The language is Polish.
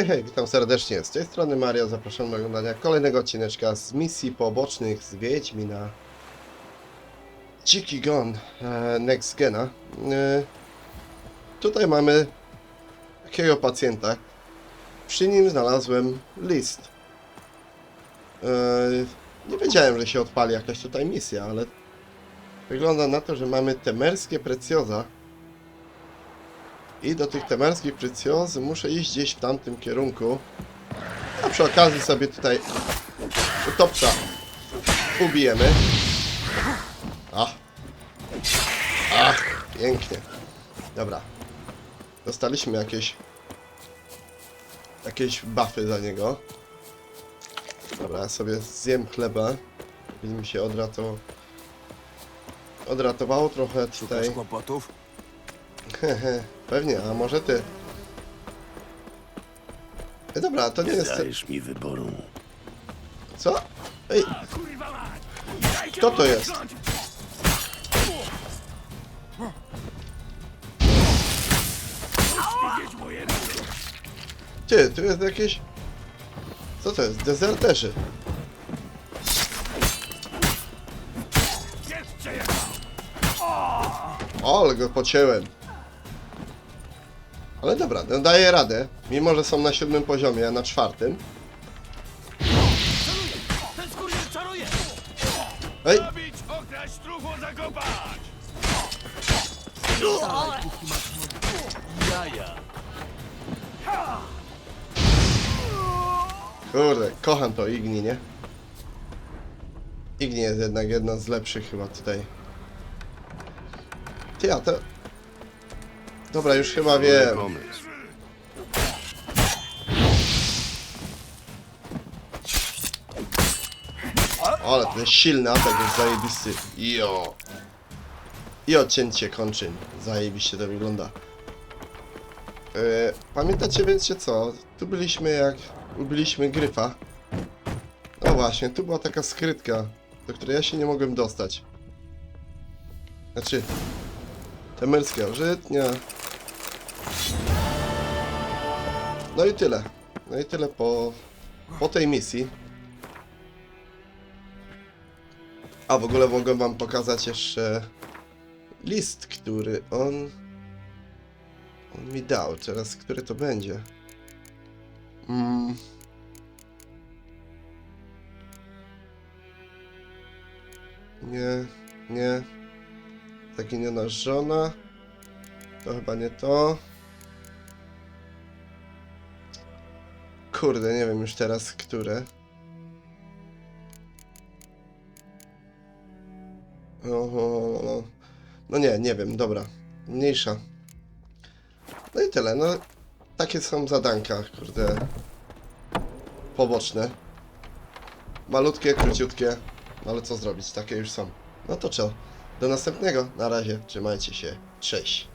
Hej, hej, witam serdecznie. Z tej strony Mario, zapraszam do oglądania kolejnego odcineczka z misji pobocznych z Wiedźmina. Dziki Gon e, Next Gena. E, tutaj mamy takiego pacjenta. Przy nim znalazłem list. E, nie wiedziałem, że się odpali jakaś tutaj misja, ale wygląda na to, że mamy temerskie precjoza. I do tych temerskich precjoz muszę iść gdzieś w tamtym kierunku. A przy okazji sobie tutaj utopca ubijemy. Ach. Ach, pięknie. Dobra. Dostaliśmy jakieś jakieś buffy za niego. Dobra, ja sobie zjem chleba. Mi się odratowało. Odratowało trochę tutaj. Szukasz kłopotów? Hehe, pewnie, a może ty? E, dobra, to nie jest... Dajesz mi wyboru. Co? Ej, kto to jest? Ty, tu jest jakieś... Co to jest? Dezerterzy. O, ale go pocięłem. Ale dobra, no daję radę. Mimo, że są na siódmym poziomie, a na czwartym. Ej! Kurde, kocham to Igni, nie? Igni jest jednak jedna z lepszych chyba tutaj. Ty, a to... Dobra, już chyba wiem. pomysł. Ale ten silny atak jest zajebisty. Jo. I odcięcie kończyn. Zajebiście to wygląda. E, pamiętacie wiecie co? Tu byliśmy jak ubiliśmy gryfa. No właśnie, tu była taka skrytka, do której ja się nie mogłem dostać. Znaczy, temerska żytnia. No i tyle. No i tyle po, po tej misji. A w ogóle mogę wam pokazać jeszcze list, który on, on mi dał. Teraz, który to będzie? Mm. Nie, nie. Zaginiona żona. To chyba nie to. Kurde, nie wiem już teraz, które. Oho. No nie, nie wiem, dobra. Mniejsza. No i tyle, no. Takie są zadanka, kurde. Poboczne. Malutkie, króciutkie. No ale co zrobić, takie już są. No to co? Do następnego. Na razie, trzymajcie się. Cześć.